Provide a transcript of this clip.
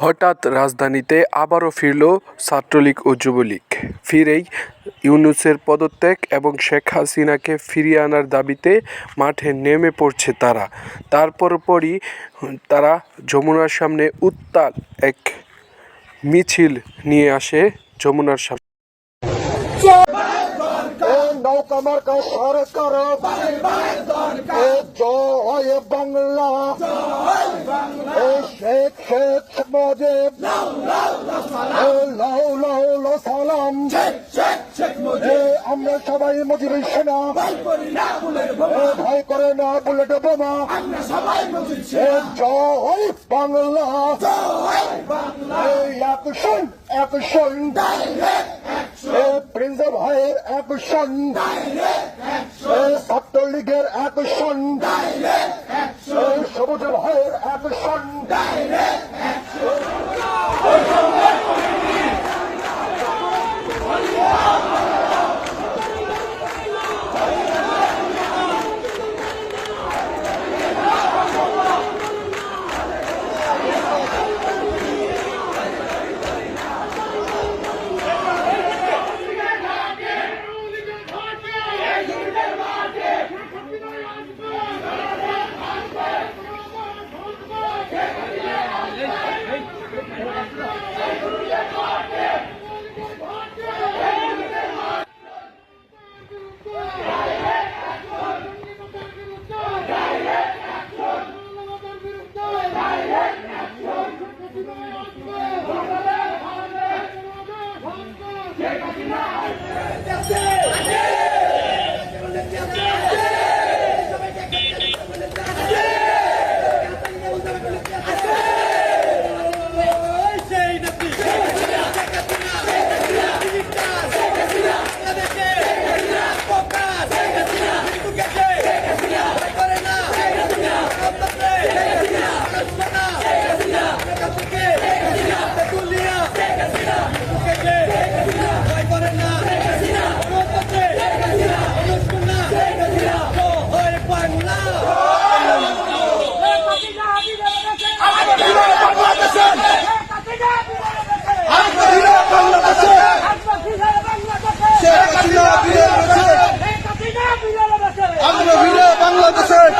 হঠাৎ রাজধানীতে আবারও ফিরল ছাত্রলীগ ও যুবলীগ। ফিরেই ইউনুসের পদত্যাগ এবং শেখ হাসিনাকে ফিরিয়ে আনার দাবিতে মাঠে নেমে পড়ছে তারা। তারপর পরই তারা যমুনার সামনে উত্তাল এক মিছিল নিয়ে আসে যমুনার সামনে। মার্কা সরকার এ জয় বাংলা শেখ শেখ মজিব লাউ লাউ সালাম আমরা সবাই মজিবের সেনা। ভয় করে না বুলেট বোমা। জয় বাংলা। অ্যাকশন অ্যাকশন প্রিন্স ভাইয়ের অ্যাকশন ছাত্রলীগের অ্যাকশন সবুজ ভাইয়ের অ্যাকশন Quem vai final? আমরা বিজয় বাংলাদেশের